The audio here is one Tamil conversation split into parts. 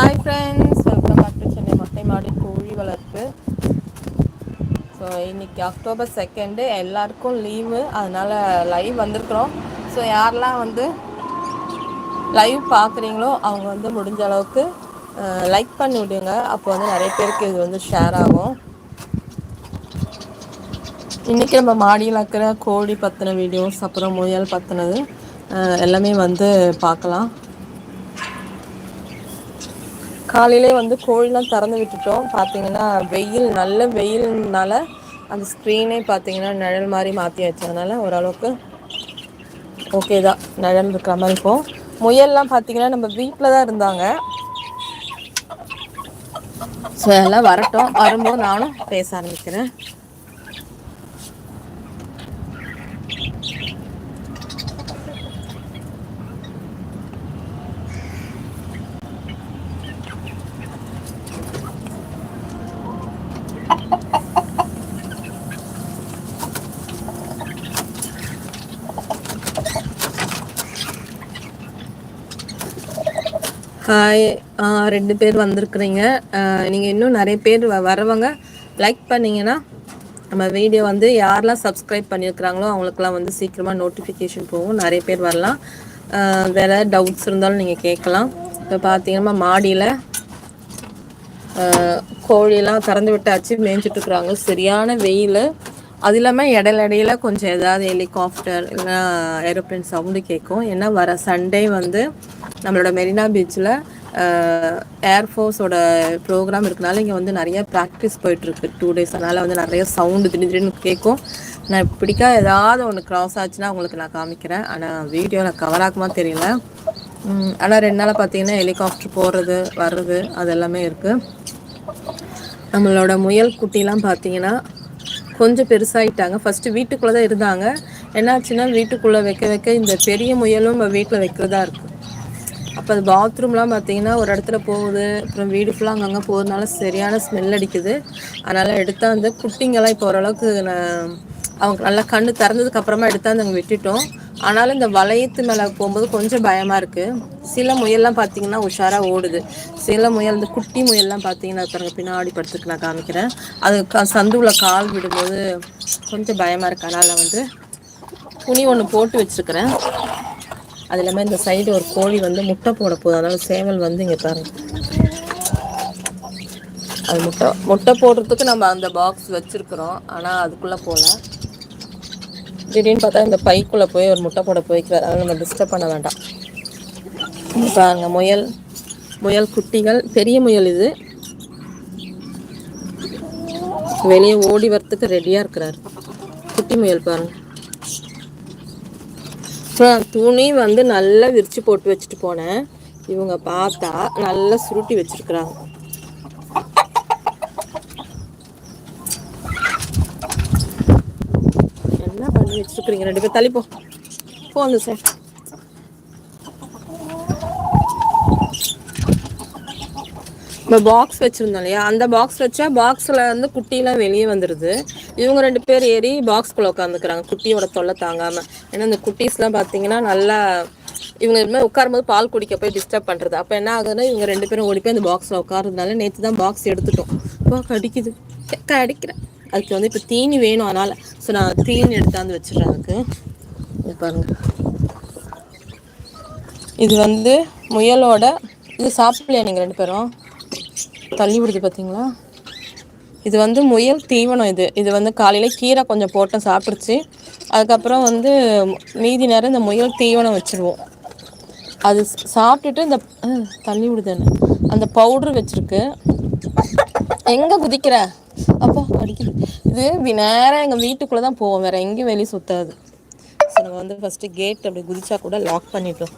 Hi friends welcome back to Chennai மொட்டை மாடி கோழி வளர்ப்பு ஸோ இன்னைக்கு அக்டோபர் செகண்டு எல்லாருக்கும் லீவு அதனால் லைவ் வந்திருக்கிறோம். ஸோ யாரெல்லாம் வந்து லைவ் பார்க்குறீங்களோ அவங்க வந்து முடிஞ்ச அளவுக்கு லைக் பண்ணி விடுங்க. அப்போ வந்து நிறைய பேருக்கு இது வந்து ஷேர் ஆகும். இன்றைக்கி நம்ம மாடியில் இருக்கிற கோழி பற்றின வீடியோஸ் அப்புறம் முயல் பற்றினது எல்லாமே வந்து பார்க்கலாம். காலையிலே வந்து கோழிலாம் திறந்து விட்டுட்டோம். பார்த்தீங்கன்னா வெயில் நல்ல வெயில்னால அந்த ஸ்க்ரீனே பார்த்தீங்கன்னா நிழல் மாதிரி மாற்றி வச்சதுனால ஓரளவுக்கு ஓகே தான். நிழல் இருக்கிற மாதிரி இருக்கும். முயல்லாம் பார்த்தீங்கன்னா நம்ம வீட்டில் தான் இருந்தாங்க. ஸோ எல்லாம் வரட்டும். வரும்போது நானும் பேச ஆரம்பிக்கிறேன். ஹாய். ரெண்டு பேர் வந்திருக்குறீங்க. நீங்கள் இன்னும் நிறைய பேர் வரவங்க லைக் பண்ணிங்கன்னா நம்ம வீடியோ வந்து யாரெல்லாம் சப்ஸ்கிரைப் பண்ணியிருக்கிறாங்களோ அவங்களுக்குலாம் வந்து சீக்கிரமாக நோட்டிஃபிகேஷன் போகும். நிறைய பேர் வரலாம். வேறு டவுட்ஸ் இருந்தாலும் நீங்கள் கேட்கலாம். இப்போ பார்த்தீங்கன்னா மாடியில் கோழியெல்லாம் திறந்து விட்டாச்சு மேய்ஞ்சிட்ருக்குறாங்க சரியான வெயில். அது இல்லாமல் இடையில இடையில கொஞ்சம் ஏதாவது ஹெலிகாப்டர் இல்லைன்னா ஏரோப்ளைன் சவுண்டு கேட்கும். ஏன்னா வர சண்டே வந்து நம்மளோட மெரினா பீச்சில் ஏர்ஃபோர்ஸோட ப்ரோக்ராம் இருக்கனால இங்கே வந்து நிறைய ப்ராக்டிஸ் போயிட்டுருக்கு. டூ டேஸ் அதனால் வந்து நிறைய சவுண்டு திடீர் திடீர்னு கேட்கும் நான் இப்படிக்கா ஏதாவது ஒன்று க்ராஸ் ஆச்சுன்னா உங்களுக்கு நான் காமிக்கிறேன். ஆனால் வீடியோவில் கவர் ஆகுமா தெரியல. ஆனால் ரெண்டு நாளாக பார்த்தீங்கன்னா ஹெலிகாப்டர் போகிறது வர்றது அது எல்லாமே இருக்குது நம்மளோட முயல் குட்டிலாம் பார்த்தீங்கன்னா கொஞ்சம் பெருசாகிட்டாங்க ஃபஸ்ட்டு வீட்டுக்குள்ளே தான் இருந்தாங்க. என்னாச்சுன்னா வீட்டுக்குள்ளே வைக்க வைக்க இந்த பெரிய முயலும் நம்ம வீட்டில் வைக்கிறதா இருக்குது இப்போ அது பாத்ரூம்லாம் பார்த்தீங்கன்னா ஒரு இடத்துல போகுது அப்புறம் வீடு ஃபுல்லாக அங்கங்கே போகிறதுனால சரியான ஸ்மெல் அடிக்குது. அதனால் எடுத்தால் வந்து குட்டிங்கெல்லாம் இப்போ ஓரளவுக்கு நான் அவங்க நல்லா கண்ணு திறந்ததுக்கு அப்புறமா எடுத்தாந்து அங்கே விட்டுட்டோம். ஆனாலும் இந்த வளையத்து மேலே போகும்போது கொஞ்சம் பயமாக இருக்குது சில முயல்லாம் பார்த்தீங்கன்னா உஷாராக ஓடுது. சில முயல் இந்த குட்டி முயல்லாம் பார்த்தீங்கன்னா பாருங்க பின்னாடி படுத்துக்கு நான் காமிக்கிறேன். அது சந்துவில் கால் விடும்போது கொஞ்சம் பயமாக இருக்கு. அதனால் வந்து துணி ஒன்று போட்டு வச்சுருக்கிறேன். அது இல்லாமல் இந்த சைடு ஒரு கோழி வந்து முட்டை போட போகுது. அதனால் சேவல் வந்து இங்கே பாருங்க. அது முட்டை முட்டை போடுறதுக்கு நம்ம அந்த பாக்ஸ் வச்சுருக்குறோம். ஆனால் அதுக்குள்ளே போகல திடீர்னு பார்த்தா இந்த பைக்குள்ளே போய் ஒரு முட்டை போட போய்க்கிறார். அதனால் நம்ம டிஸ்டர்ப் பண்ண வேண்டாம். பாருங்க முயல் முயல் குட்டிகள். பெரிய முயல் இது. வெளியே ஓடி வரத்துக்கு ரெடியாக இருக்கிறார். குட்டி முயல் பாருங்கள் துணி வந்து நல்லா விரிச்சு போட்டு வச்சுட்டு போனேன். இவங்க பார்த்தா நல்லா சுருட்டி வச்சிருக்கிறாங்க. என்ன பண்ணி வச்சிருக்கிறீங்க? ரெண்டு பேர் தள்ளிப்போ போ. போங்க சார் இப்போ பாக்ஸ் வச்சுருந்தோம் இல்லையா? அந்த பாக்ஸ் வச்சா பாக்ஸில் வந்து குட்டிலாம் வெளியே வந்துடுது இவங்க ரெண்டு பேர் ஏறி பாக்ஸ்குள்ளே உட்காந்துக்கிறாங்க குட்டியோட தொல்லை தாங்காமல் ஏன்னா இந்த குட்டீஸ்லாம் பார்த்தீங்கன்னா நல்லா இவங்க இதுமாதிரி உட்காரும்போது பால் குடிக்க போய் டிஸ்டர்ப் பண்ணுறது அப்போ என்ன ஆகுதுன்னா இவங்க ரெண்டு பேரும் ஓடி போய் அந்த பாக்ஸில் உட்காரதுனால நேற்று தான் பாக்ஸ் எடுத்துட்டோம். இப்போ கடிக்குது. அடிக்கிறேன் அதுக்கு வந்து இப்போ தீனி வேணும் அதனால். ஸோ நான் தீனி எடுத்தாந்து வச்சிடுறேன் அதுக்கு. பாருங்க. இது வந்து முயலோட இது சாப்பிடலையா நீங்கள் ரெண்டு பேரும்? தள்ளி விடுது பார்த்தீங்களா இது வந்து முயல் தீவனம் இது. இது வந்து காலையில் கீரை கொஞ்சம் போட்டு சாப்பிடுச்சு. அதுக்கப்புறம் வந்து மீதி நேரம் இந்த முயல் தீவனம் வச்சுருவோம். அது சாப்பிட்டுட்டு இந்த தள்ளி விடுதுன்னு அந்த பவுடர் வச்சுருக்கு. எங்கே குதிக்கிற? அப்போ அடிக்குது இது நேரம் எங்கள் வீட்டுக்குள்ளே தான் போவோம். வேறு எங்கேயும் வெளியே சுற்றாது ஸோ நம்ம வந்து ஃபஸ்ட்டு கேட் அப்படி குதிச்சா கூட லாக் பண்ணிட்டோம்.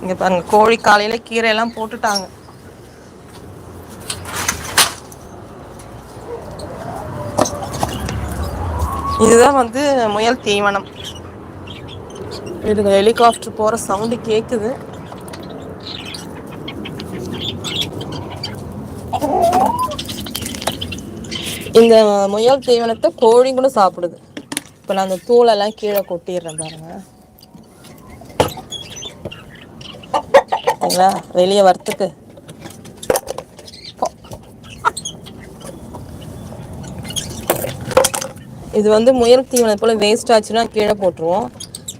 இங்கே பாருங்க கோழி காலையில் கீரையெல்லாம் போட்டுட்டாங்க. இதுதான் வந்து முயல் தீவனம். இதுங்க ஹெலிகாப்டர் போகிற சவுண்டு கேட்குது இந்த முயல் தீவனத்தை கோழி கூட சாப்பிடுது. இப்போ நான் அந்த தூளெல்லாம் கீழே கொட்டிடுறேன் பாருங்க. சரிங்களா? வெளியே வரத்துக்கு. இது வந்து முயல் தீவனம் போல வேஸ்ட் ஆச்சுன்னா கீழே போட்டுருவோம்.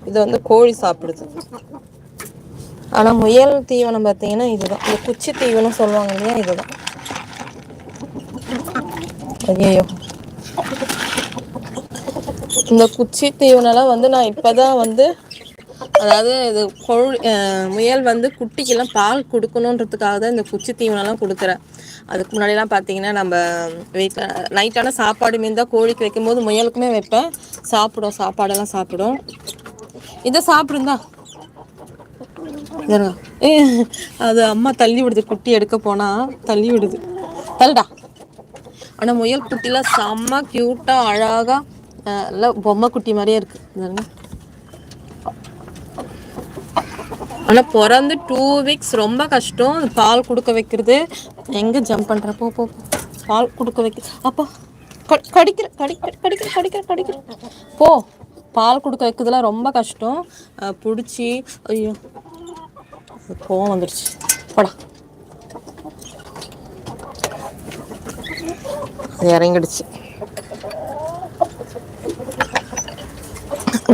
இது வந்து கோழி சாப்பிடுது. ஆனால் முயல் தீவனம் பார்த்தீங்கன்னா இதுதான். இந்த குச்சி தீவனம் சொல்லுவாங்க இல்லையா இதுதான். ஐயோ இந்த குச்சி தீவனம்லாம் வந்து நான் இப்பதான் வந்து அதாவது இது கோழி முயல் வந்து குட்டிக்கெல்லாம் பால் கொடுக்கணுன்றதுக்காக தான் இந்த குச்சி தீவனம்லாம் கொடுக்குறேன். அதுக்கு முன்னாடிலாம் பார்த்தீங்கன்னா நம்ம வீட்டில் நைட்டான சாப்பாடு மீன் தான் கோழிக்கு வைக்கும்போது முயலுக்குமே வைப்பேன். சாப்பிடும் சாப்பாடெல்லாம் சாப்பிடும். இதை சாப்பிடுந்தா. ஏ அது அம்மா தள்ளி விடுது குட்டி எடுக்க போனால் தள்ளி விடுது. தள்ளுடா. ஆனால் முயல் குட்டிலாம் செம்ம க்யூட்டாக அழகாக எல்லாம் பொம்மை குட்டி மாதிரியே இருக்கு. ஆனால் பிறந்து டூ வீக்ஸ் ரொம்ப கஷ்டம். பால் கொடுக்க வைக்கிறது. எங்கே ஜம்ப் பண்ணுற போ போ பால் கொடுக்க வைக்க அப்போ கடிக்கிற கடிக்கிற கடிக்கிற கடிக்கிற கடிக்கிற. போ. பால் கொடுக்க வைக்கிறதுலாம் ரொம்ப கஷ்டம். பிடிச்சி ஐயோ கோவம் வந்துடுச்சு போடா. இறங்கிடுச்சு.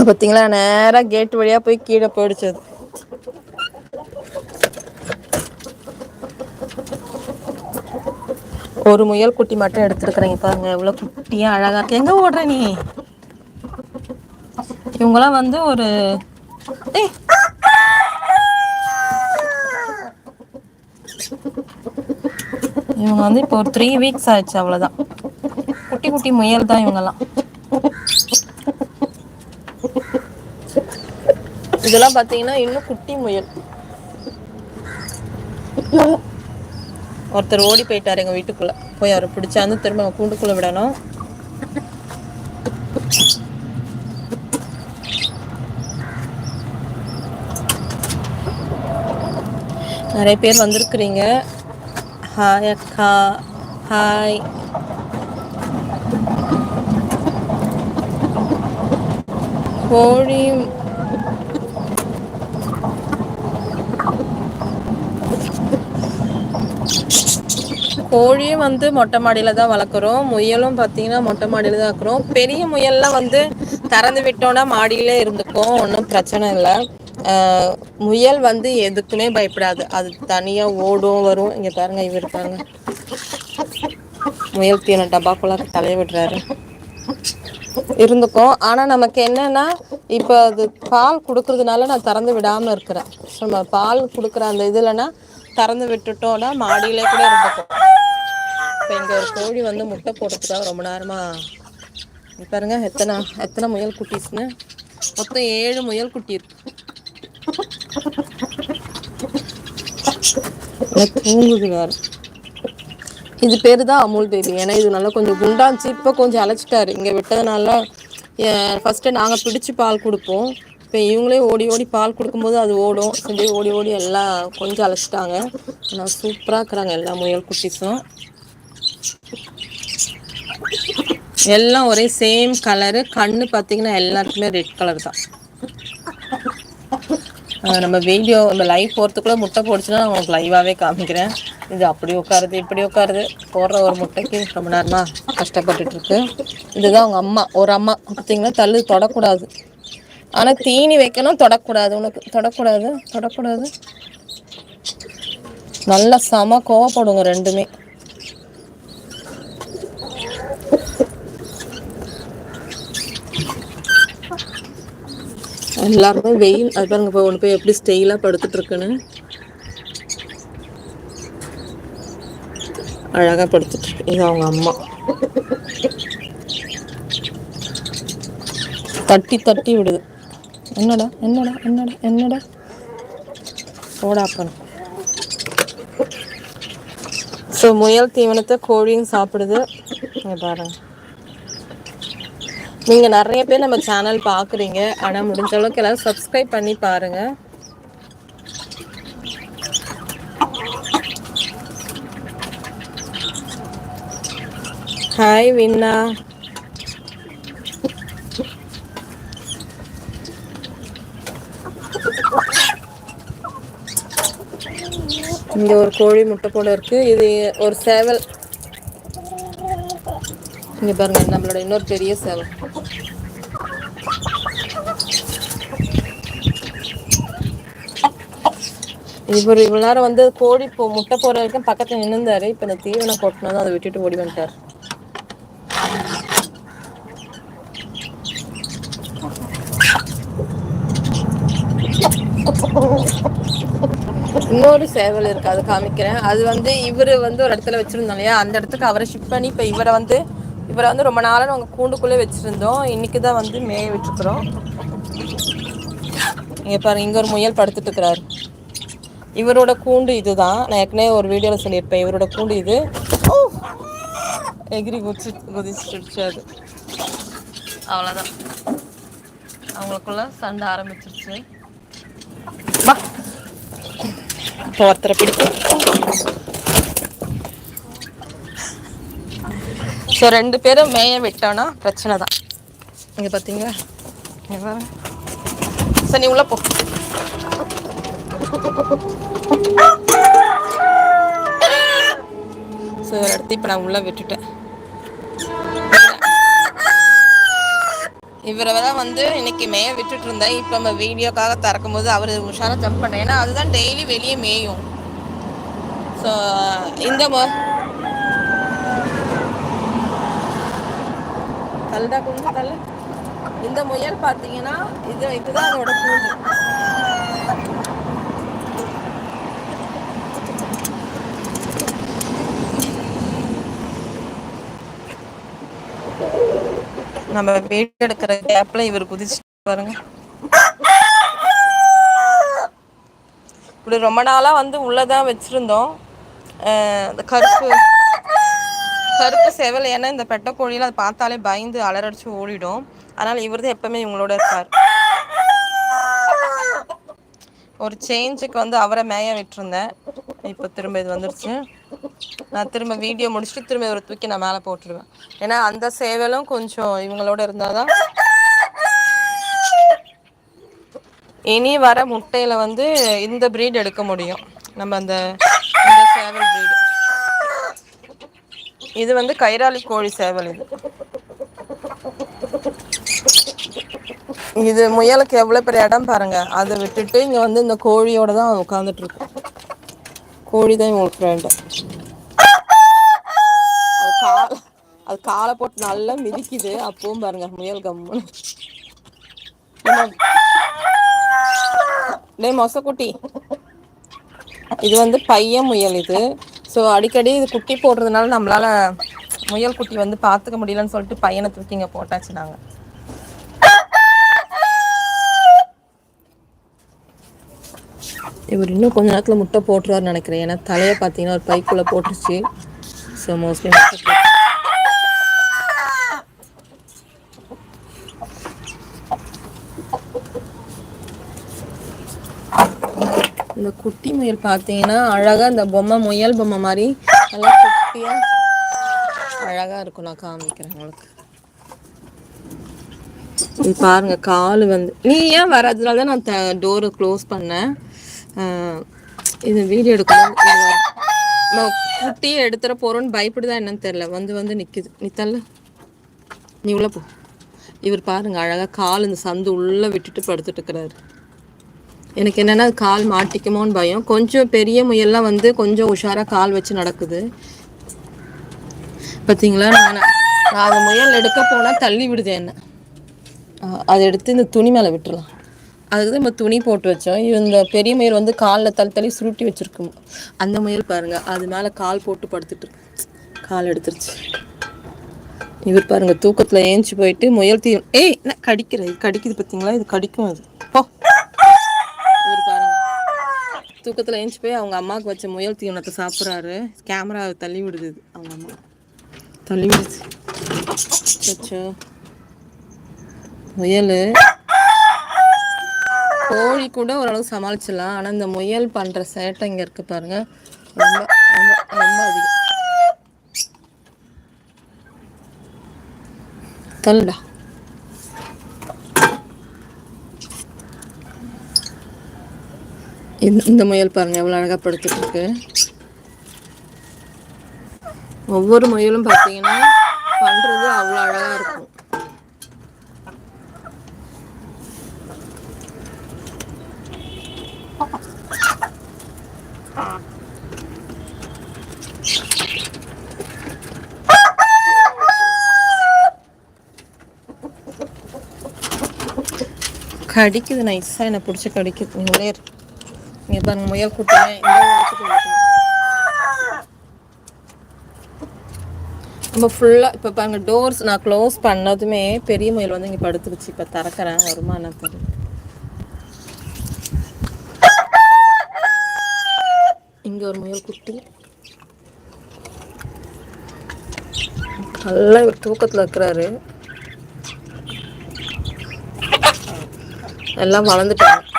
பார்த்தீங்களா நேராக கேட் வழியாக போய் கீழே போயிடுச்சு அது. ஒரு முயல் குட்டி மட்டும் எடுத்துருக்குறேங்க பாருங்க இவ்வளோ குட்டியாக அழகாக இருக்கு. எங்கே ஓடுற நீ? இவங்களாம் வந்து ஒரு ஏய். இவங்க வந்து இப்போ ஒரு த்ரீ வீக்ஸ் ஆயிடுச்சு அவ்வளோதான் குட்டி குட்டி முயல் தான் இவங்கெல்லாம். இதெல்லாம் பார்த்தீங்கன்னா இன்னும் குட்டி முயல். ஒருத்தர் ஓடி போயிட்டார் எங்கள் வீட்டுக்குள்ளே. போய் அவரை பிடிச்சாந்து திரும்ப கூண்டுக்குள்ளே விடணும். நிறைய பேர் வந்திருக்கிறீங்க. ஹாய் அக்கா. ஹாய் கோழி கோழியும் வந்து மொட்டை மாடியில் தான் வளர்க்குறோம். முயலும் பார்த்தீங்கன்னா மொட்டை மாடியில் தான் இருக்கிறோம். பெரிய முயல்லாம் வந்து திறந்து விட்டோன்னா மாடியிலே இருந்துக்கும். ஒன்றும் பிரச்சனை இல்லை. முயல் வந்து எதுக்குமே பயப்படாது. அது தனியாக ஓடும் வரும். இங்கே பாருங்க இவர் இருக்காங்க. முயல் தீன டப்பாக்குள்ள தலைய விடுறாரு. இருந்துக்கும். ஆனால் நமக்கு என்னன்னா இப்போ அது பால் கொடுக்கறதுனால நான் திறந்து விடாமல் இருக்கிறேன். நம்ம பால் கொடுக்குற அந்த இதுலன்னா திறந்து விட்டுட்டோம்னா மாடியிலே கூட இருந்துக்கும். இப்போ இங்கே ஒரு கோழி வந்து முட்டை போடுறதுக்காக ரொம்ப நேரமாக பாருங்க எத்தனை எத்தனை முயல் குட்டிஸ்னு. மொத்தம் ஏழு முயல் குட்டி இருக்கு. தூங்குது வேற. இது பேர் தான் அமுல் பேபி ஏன்னா இது நல்லா கொஞ்சம் குண்டாச்சு இப்போ கொஞ்சம் அழைச்சிட்டாரு இங்கே விட்டதுனால ஃபஸ்ட்டு நாங்கள் பிடிச்சி பால் கொடுப்போம். இப்போ இவங்களே ஓடி ஓடி பால் கொடுக்கும்போது அது ஓடும். அப்படியே ஓடி ஓடி எல்லாம் கொஞ்சம் அழைச்சிட்டாங்க ஆனால் சூப்பராக இருக்கிறாங்க எல்லா முயல் குட்டிஸும். எல்லாம் ஒரே சேம் கலரு கண்ணு பார்த்தீங்கன்னா எல்லாத்துக்குமே ரெட் கலர் தான். நம்ம வீடியோ நம்ம லைவ் போகிறதுக்குள்ளே முட்டை போடுச்சுன்னா நான் உங்களுக்கு லைவாகவே காமிக்கிறேன். இது அப்படி உட்காருது இப்படி உட்காருது. போடுற ஒரு முட்டைக்கு ரொம்ப நேரமாக கஷ்டப்பட்டுட்டு இருக்கு. இதுதான் அவங்க அம்மா ஒரு அம்மா. பார்த்தீங்கன்னா தள்ளு தொடக்கூடாது. ஆனால் தீனி வைக்கணும் தொடக்கூடாது. உனக்கு தொடக்கூடாது தொடக்கூடாது. நல்லா சம கோவப்படுங்க ரெண்டுமே. எல்லாருமே வெயில் அது பாருங்க இப்போ ஒன்று போய் எப்படி ஸ்டெயிலாக படுத்துட்டு இருக்குன்னு. அழகாக படுத்துட்டு இருக்கு. இது அவங்க அம்மா. தட்டி தட்டி விடுது. என்னடா என்னடா என்னடா என்னடா? ஓடாப்பன் ஸோ முயல் தீவனத்தை கோழியும் சாப்பிடுது. பாருங்க. நீங்க நிறைய பேர் நம்ம சேனல் பாக்குறீங்க ஆனா முடிஞ்ச அளவுக்கு எல்லாரும் சப்ஸ்கிரைப் பண்ணி பாருங்க. ஹாய் வின்னா இங்க ஒரு கோழி முட்டை போல இருக்கு. இது ஒரு சேவல். இங்க பாருங்க நம்மளோட இன்னொரு பெரிய சேவல் இவர் இவ்வளவு நேரம் வந்து கோழி போ முட்டை போற வரைக்கும் பக்கத்துல நின்னுந்தாரு இப்ப இந்த தீவனம் கொட்டினதும் அதை விட்டுட்டு ஓடி வந்துட்டார். இன்னொரு சேவல் இருக்கு அது காமிக்கிறேன். அது வந்து இவரு வந்து ஒரு இடத்துல வச்சிருந்தோம் இல்லையா? அந்த இடத்துக்கு அவரை ஷிஃப்ட் பண்ணி இப்ப இவரை வந்து இவரை வந்து ரொம்ப நாளா நாங்க கூண்டுக்குள்ளே வச்சிருந்தோம். இன்னைக்குதான் வந்து மேய விட்டுருக்குறோம் இங்க பாருங்க இங்க ஒரு முயல் படுத்துட்டு இருக்கிறாரு. இவரோட கூண்டு இதுதான். நான் ஏற்கனவே ஒரு வீடியோல சொல்லியிருப்பேன் இவரோட கூண்டு இது! எகிரி குதிச்சு குதிச்சிருச்சு அது அவ்வளோதான் அவங்களுக்குள்ள சண்டை ஆரம்பிச்சிருச்சு. வா. இப்போ ஒருத்தரை பிடிக்கும் ஸோ ரெண்டு பேரும் மேய விட்டோன்னா பிரச்சனை தான். இங்கே பார்த்தீங்களா சரி நீ உள்ள போ. ஸோ ஒரு இடத்த இப்போ நான் உள்ளே விட்டுட்டேன். இவரை தான் வந்து இன்னைக்கு மேய விட்டுட்டு இருந்தேன். இப்போ நம்ம வீடியோக்காக திறக்கும் போது அவர் உஷாராக ஜம்ப் பண்ணேன். ஏன்னா அதுதான் டெய்லி வெளியே மேயும். ஸோ இந்த மொ கொஞ்சம் தள்ள இந்த முயல் பார்த்தீங்கன்னா இது இதுதான் அதோட கூடு. நம்ம வீடியோ எடுக்கிற கேப்ல இவர் குதிச்சு பாருங்க. இப்படி ரொம்ப நாளா வந்து உள்ளதான் வச்சிருந்தோம். இந்த கருப்பு கருப்பு சேவல் ஏன்னா இந்த பெட்டை கோழியில அதை பார்த்தாலே பயந்து அலரடிச்சு ஓடிடும். அதனால இவர் தான் எப்பவுமே இவங்களோட இருப்பார் ஒரு சேஞ்சுக்கு வந்து அவரை மேய விட்டுருந்தேன். இப்போ திரும்ப இது வந்துருச்சு. நான் திரும்ப வீடியோ முடிச்சுட்டு திரும்ப இவரை தூக்கி நான் மேலே போட்டுருவேன். ஏன்னா அந்த சேவலும் கொஞ்சம் இவங்களோட இருந்தாதான். இனி வர முட்டையில வந்து இந்த breed எடுக்க முடியும். நம்ம அந்த இந்த சேவல் breed. இது வந்து கைராளி கோழி சேவல் இது. இது முயலுக்கு எவ்வளோ பெரிய இடம் பாருங்க. அதை விட்டுட்டு இங்க வந்து இந்த கோழியோட தான் உட்காந்துட்டு இருக்கும். கோழி தான் இவங்களுக்கு ஃப்ரெண்டு அது கால் அது காலை போட்டு நல்லா மிதிக்குது. அப்பவும் பாருங்க முயல் கம்முன்னு. டே மொசக்குட்டி. இது வந்து பையன் முயல் இது. ஸோ அடிக்கடி இது குட்டி போடுறதுனால நம்மளால முயல் குட்டி வந்து பார்த்துக்க முடியலன்னு சொல்லிட்டு பையனை தூக்கி இங்கே போட்டாச்சு நாங்கள் இவர் இன்னும் கொஞ்ச நேரத்தில் முட்டை போட்டுருவார்னு நினைக்கிறேன். ஏன்னா தலையை பார்த்தீங்கன்னா ஒரு பைக்குள்ளே போட்டுருச்சு. ஸோ மோஸ்ட்லி இந்த குட்டி முயல் பார்த்தீங்கன்னா அழகா இந்த பொம்மை முயல் பொம்மை மாதிரி நல்லா குட்டியா அழகா இருக்கும். நான் காமிக்கிறேன் உங்களுக்கு. இது பாருங்க கால் வந்து நீ ஏன் வராதுனால தான் நான் டோரை க்ளோஸ் பண்ணேன். இது வீடியோ எடுக்கணும். நான் குட்டியை எடுத்துற போகிறோன்னு பயப்படுதா என்னன்னு தெரியல. வந்து வந்து நிற்கிது நீ தள்ள. நீ உள்ள போ. இவர் பாருங்க அழகாக கால் இந்த சந்து உள்ளே விட்டுட்டு படுத்துட்டு இருக்கிறாரு. எனக்கு என்னன்னா கால் மாட்டிக்குமோன்னு பயம். கொஞ்சம் பெரிய முயல்லாம் வந்து கொஞ்சம் உஷாராக கால் வச்சு நடக்குது. பார்த்தீங்களா நான் நான் அந்த முயல் எடுக்க போனால் தள்ளி விடுது என்ன. அதை எடுத்து இந்த துணி மேலே விட்டுறலாம். அதுக்கு தான் நம்ம துணி போட்டு வச்சோம். இந்த பெரிய முயல் வந்து காலில் தள்ளி தள்ளி சுருட்டி வச்சுருக்கோம். அந்த முயல் பாருங்க அது மேலே கால் போட்டு படுத்துட்டு கால் எடுத்துருச்சு. இவர் பாருங்க தூக்கத்தில் ஏஞ்சி போயிட்டு முயல் தீ ஏய் என்ன கடிக்கிற? இது கடிக்குது பார்த்தீங்களா இது கடிக்கும் அது. போ. தூக்கத்தில் ஏஞ்சி போய் அவங்க அம்மாவுக்கு வச்ச முயல் தீவனத்தை சாப்பிட்றாரு. கேமரா தள்ளி விடுது அவங்க அம்மா. தள்ளி விடுது அச்சோ முயல். கோழி கூட ஓரளவுக்கு சமாளிச்சிடலாம். ஆனால் இந்த முயல் பண்ணுற சேட்டை இங்கே இருக்கு பாருங்க. ரொம்ப ரொம்ப ரொம்ப அதிகம். தள்ளுடா. இந்த இந்த முயல் பாருங்க எவ்வளோ அழகாக படுத்துட்டு இருக்கு. ஒவ்வொரு முயலும் பார்த்தீங்கன்னா பண்றது அவ்வளோ அழகா இருக்கும். கடிக்குது நைஸாக என்னை பிடிச்சி கடிக்குது. நீங்களே இருக்கு பாருங்க முயல் குட்டியே நம்ம ஃபுல்லாக இப்போ பாருங்க டோர்ஸ் நான் க்ளோஸ் பண்ணதுமே பெரிய முயல் வந்து இங்கே படுத்துருச்சு. இப்போ திறக்கிறேன் வருமா என்ன இங்கே ஒரு முயல் குட்டி. நல்லா இவர் தூக்கத்தில் இருக்கிறாரு. எல்லாம் வளர்ந்துட்டாங்க.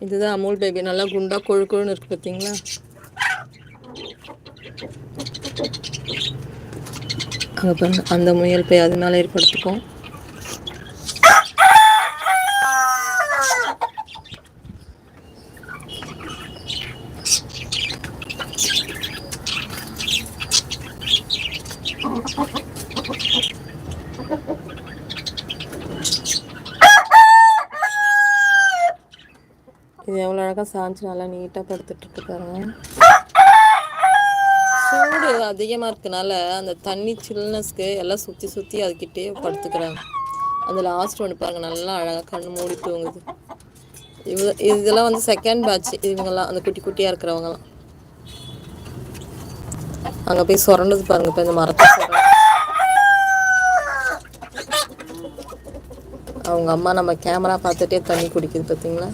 இதுதான் அமுல் பேபி நல்லா குண்டா கொழு கொழுன்னு இருக்கு பார்த்தீங்களா அங்கே பாருங்க அந்த முயல் போய் அது மேலே ஏற்படுத்திக்கும் இது எவ்வளோ அழகாக சாஞ்சு நல்லா நீட்டாக படுத்துட்ருக்கு சூடு அதிகமாக இருக்கனால அந்த தண்ணி சில்னஸ்க்கு எல்லாம் சுற்றி சுற்றி அதுக்கிட்டே படுத்துக்கிறாங்க. அந்த லாஸ்ட் ஒன்று பாருங்கள் நல்லா அழகாக கண்ணு மூடி தூங்குது. இவ இதெல்லாம் வந்து செகண்ட் பேட்ச் இவங்கெல்லாம் அந்த குட்டி குட்டியாக இருக்கிறவங்கலாம் அங்கே போய் சுரண்டது பாருங்க இப்போ இந்த மரத்தை அவங்க அம்மா நம்ம கேமரா பார்த்துட்டே தண்ணி குடிக்குது பார்த்தீங்களா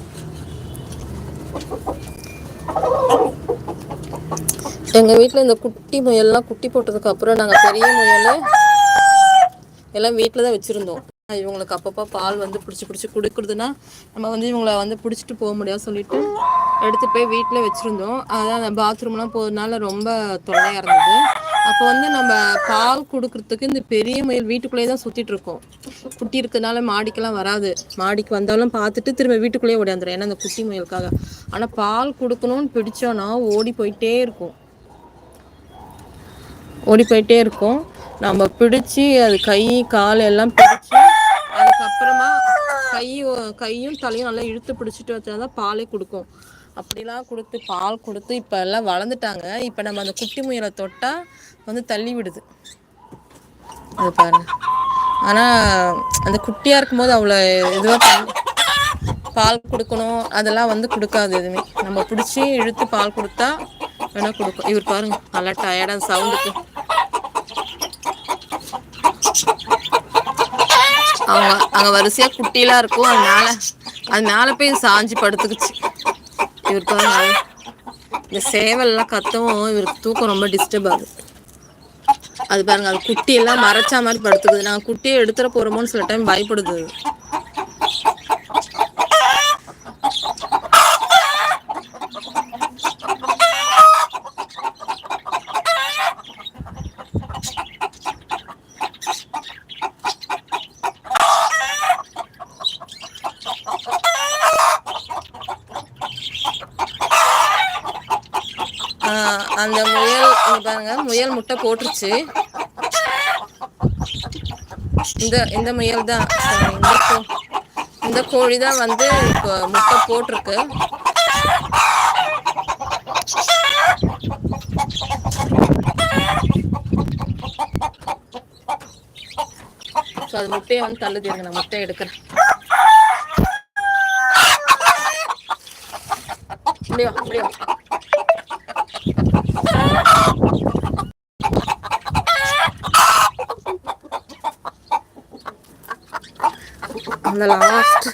எங்கள் வீட்டில் இந்த குட்டி முயல்லாம் குட்டி போட்டதுக்கப்புறம் நாங்கள் பெரிய முயல் எல்லாம் வீட்டில் தான் வச்சுருந்தோம். இவங்களுக்கு அப்பப்போ பால் வந்து பிடிச்சி பிடிச்சி கொடுக்குறதுன்னா நம்ம வந்து இவங்கள வந்து பிடிச்சிட்டு போக முடியாது சொல்லிட்டு எடுத்து போய் வீட்டில் வச்சுருந்தோம். அதான் அந்த பாத்ரூம்லாம் போகிறதுனால ரொம்ப தொல்லையாக இருந்தது. அப்போ வந்து நம்ம பால் கொடுக்கறதுக்கு இந்த பெரிய முயல் வீட்டுக்குள்ளேயே தான் சுற்றிட்டு இருக்கோம். குட்டி இருக்கிறதுனால மாடிக்கெல்லாம் வராது. மாடிக்கு வந்தாலும் பார்த்துட்டு திரும்ப வீட்டுக்குள்ளேயே ஓடியாந்துடும் ஏன்னா அந்த குட்டி முயலுக்காக. ஆனால் பால் கொடுக்கணும்னு பிடிச்சோன்னா ஓடி போயிட்டே இருக்கும். ஓடி போயிட்டே இருக்கும். நம்ம பிடிச்சி அது கை கால் எல்லாம் பிடிச்சி அதுக்கப்புறமா கை கையும் தலையும் நல்லா இழுத்து பிடிச்சிட்டு வச்சா தான் பாலே கொடுக்கும். அப்படிலாம் கொடுத்து பால் கொடுத்து இப்போ எல்லாம் வளர்ந்துட்டாங்க. இப்போ நம்ம அந்த குட்டி முயலை தொட்டால் வந்து தள்ளி விடுது. அது பாருங்க. ஆனால் அந்த குட்டியாக இருக்கும்போது அவ்வளோ இதுவாக பண்ணி பால் கொடுக்கணும். அதெல்லாம் வந்து கொடுக்காது எதுவுமே. நம்ம பிடிச்சி இழுத்து பால் கொடுத்தா வேணால் கொடுக்கும். இவர் பாருங்க நல்லா டயர்டாக சவுண்டுக்கு அவங்க அங்கே வரிசையாக குட்டிலாம் இருக்கும். அதனால அது மேலே போய் சாஞ்சு படுத்துக்குச்சு. இவருக்கு இந்த சேவல்லாம் கத்தவும் இவருக்கு தூக்கம் ரொம்ப டிஸ்டர்ப் ஆகுது. அது பாருங்க அது குட்டியெல்லாம் மறைச்சா மாதிரி படுத்துக்குது. நாங்கள் குட்டியை எடுத்துட போகிறோமோன்னு சில டைம் பயப்படுது. அந்த முயல் பாருங்க முயல் முட்டை போட்டுருச்சு. இந்த இந்த முயல் தான். இந்த இந்த கோழி தான் வந்து இப்போ முட்டை போட்டிருக்கு. அது முட்டையை வந்து தள்ளுது. நான் முட்டை எடுக்கிறேன். முடியும் முடியும். அந்த லாஸ்ட்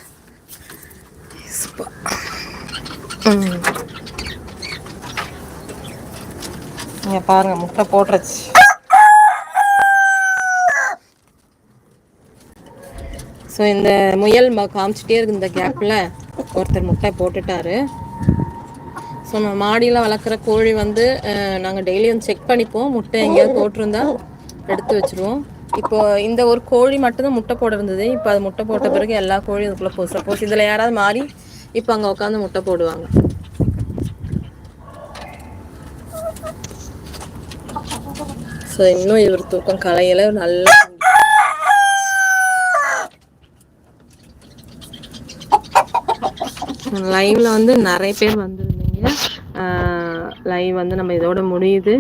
இங்கே பாருங்க முட்டை போட்டுருச்சு. ஸோ இந்த முயல் காமிச்சிட்டே இருக்கு இந்த கேப்பில் ஒருத்தர் முட்டை போட்டுட்டாரு. ஸோ நம்ம மாடியில் வளர்க்குற கோழி வந்து நாங்கள் டெய்லியும் செக் பண்ணிப்போம். முட்டை எங்கேயாவது போட்டிருந்தா எடுத்து வச்சுருவோம். இப்போ இந்த ஒரு கோழி மட்டும்தான் முட்டை போட இருந்தது. இப்போ அது முட்டை போட்ட பிறகு எல்லா கோழியும் அதுக்குள்ளே போகும் சப்போஸ் இதில் யாராவது மாறி இப்ப அங்க உட்காந்து முட்டை போடுவாங்க. சோ இன்னும் இவர் தூக்கம் கலையில நல்ல லைவ்ல வந்து நிறைய பேர் வந்திருந்தீங்க. லைவ் வந்து நம்ம இதோட முடியுது.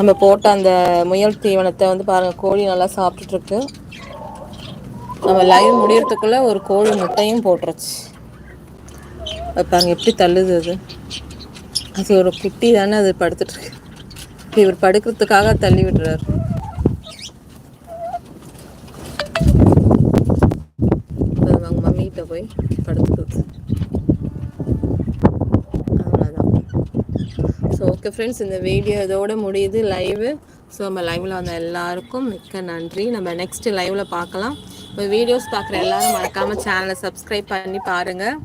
நம்ம போட்ட அந்த முயல் தீவனத்தை வந்து பாருங்க கோழி நல்லா சாப்ட்டுட்டு இருக்கு நம்ம லைவ் முடியறதுக்குள்ள ஒரு கோழி முட்டையும் போட்டுருச்சு. அது பாருங்க எப்படி தள்ளுது அது. அது ஒரு குட்டி தானே அது படுத்துட்டு இருக்கு இவர் படுக்கிறதுக்காக தள்ளி விடுறாரு. அது அவங்க மம்மிகிட்ட போய் படுத்துக்கிறது அவ்வளோதான் ஸோ ஓகே ஃப்ரெண்ட்ஸ் இந்த வீடியோ இதோட முடியுது லைவு ஸோ நம்ம லைவில் வந்த எல்லாருக்கும் மிக்க நன்றி. நம்ம நெக்ஸ்ட் லைவ்ல பார்க்கலாம். இப்போ வீடியோஸ் பார்க்குற எல்லாரும் மறக்காமல் சேனலை சப்ஸ்கிரைப் பண்ணி பாருங்கள்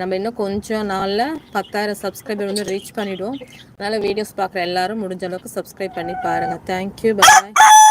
நம்ம இன்னும் கொஞ்சம் நாளில் பத்தாயிரம் சப்ஸ்கிரைபர் வந்து ரீச் பண்ணிவிடுவோம் அதனால் வீடியோஸ் பார்க்குற எல்லாரும் முடிஞ்ச அளவுக்கு சப்ஸ்கிரைப் பண்ணி பாருங்கள் தேங்க்யூ பாய்